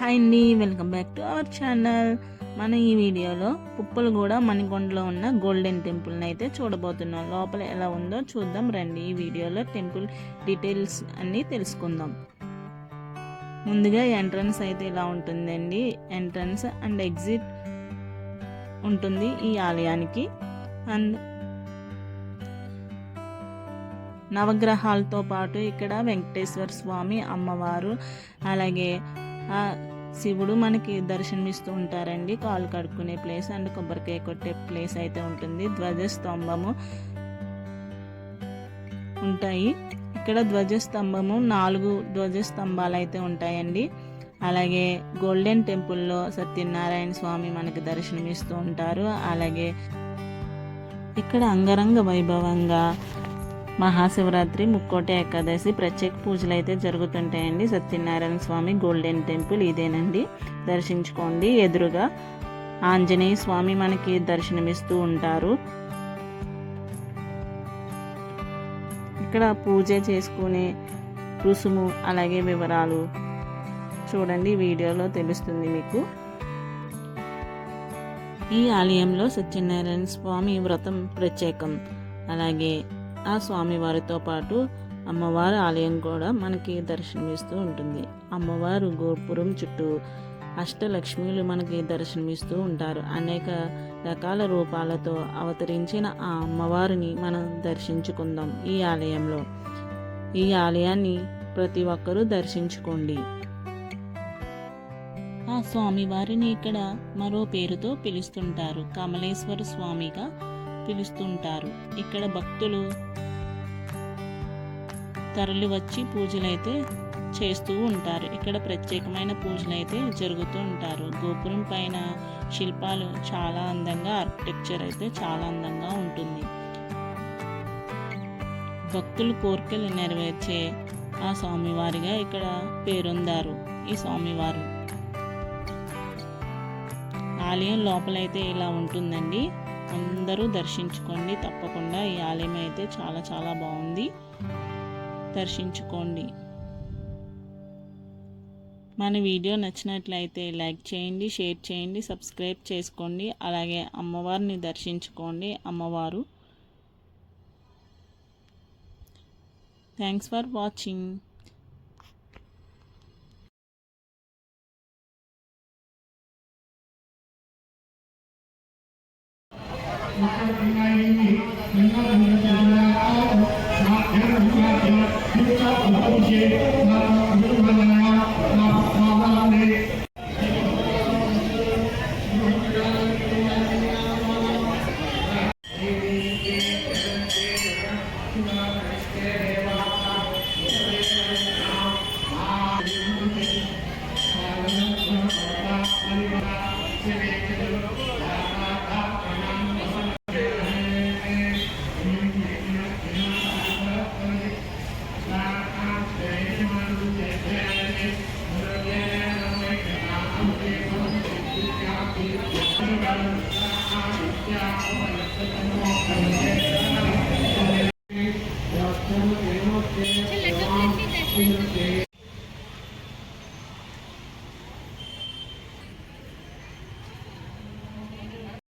Hi అండి welcome back to our channel. మనం ఈ వీడియోలో పుప్పలు కూడా మణికొండలో ఉన్న గోల్డెన్ టెంపుల్ని అయితే చూడబోతున్నాం. లోపల ఎలా ఉందో చూద్దాం రండి. ఈ వీడియోలో టెంపుల్ డీటెయిల్స్ అన్నీ తెలుసుకుందాం. ముందుగా ఎంట్రన్స్ అయితే ఇలా ఉంటుందండి. ఎంట్రన్స్ అండ్ ఎగ్జిట్ ఉంటుంది ఈ ఆలయానికి. అండ్ నవగ్రహాలతో పాటు ఇక్కడ వెంకటేశ్వర స్వామి అమ్మవారు అలాగే శివుడు మనకి దర్శనమిస్తూ ఉంటారండి. కాలు కడుక్కునే ప్లేస్ అండ్ కొబ్బరికాయ కొట్టే ప్లేస్ అయితే ఉంటుంది. ధ్వజస్తంభము ఉంటాయి. ఇక్కడ ధ్వజస్తంభము నాలుగు ధ్వజస్తంభాలు అయితే ఉంటాయండి. అలాగే గోల్డెన్ టెంపుల్లో సత్యనారాయణ స్వామి మనకి దర్శనమిస్తూ ఉంటారు. అలాగే ఇక్కడ అంగరంగ వైభవంగా మహాశివరాత్రి ముక్కోటి ఏకాదశి ప్రత్యేక పూజలు అయితే జరుగుతుంటాయండి. సత్యనారాయణ స్వామి గోల్డెన్ టెంపుల్ ఇదేనండి. దర్శించుకోండి. ఎదురుగా ఆంజనేయ స్వామి మనకి దర్శనమిస్తూ ఉంటారు. ఇక్కడ పూజ చేసుకునే రుసుము అలాగే వివరాలు చూడండి. వీడియోలో తెలుస్తుంది మీకు. ఈ ఆలయంలో సత్యనారాయణ స్వామి వ్రతం ప్రత్యేకం. అలాగే ఆ స్వామివారితో పాటు అమ్మవారి ఆలయం కూడా మనకి దర్శనమిస్తూ ఉంటుంది. అమ్మవారు గోపురం చుట్టూ అష్టలక్ష్మిలు మనకి దర్శనమిస్తూ ఉంటారు. అనేక రకాల రూపాలతో అవతరించిన ఆ అమ్మవారిని మనం దర్శించుకుందాం ఈ ఆలయంలో. ఈ ఆలయాన్ని ప్రతి ఒక్కరూ దర్శించుకోండి. ఆ స్వామివారిని ఇక్కడ మరో పేరుతో పిలుస్తుంటారు. కమలేశ్వర స్వామిగా పిలుస్తుంటారు. ఇక్కడ భక్తులు తరలి వచ్చి పూజలైతే చేస్తూ ఉంటారు. ఇక్కడ ప్రత్యేకమైన పూజలు అయితే జరుగుతూ ఉంటారు. గోపురం పైన శిల్పాలు చాలా అందంగా ఆర్కిటెక్చర్ అయితే చాలా అందంగా ఉంటుంది. భక్తులు కోరికలు నెరవేర్చే ఆ స్వామివారిగా ఇక్కడ పేరొందారు ఈ స్వామివారు. ఆలయం లోపలైతే ఇలా ఉంటుందండి. అందరూ దర్శించుకోండి. తప్పకుండా ఈ ఆలయం అయితే చాలా చాలా బాగుంది. దర్శించుకోండి. మన వీడియో నచ్చినట్లయితే లైక్ చేయండి షేర్ చేయండి సబ్స్క్రైబ్ చేసుకోండి. అలాగే అమ్మవారిని దర్శించుకోండి అమ్మవారు. Thanks for watching. Thank you. Thank you.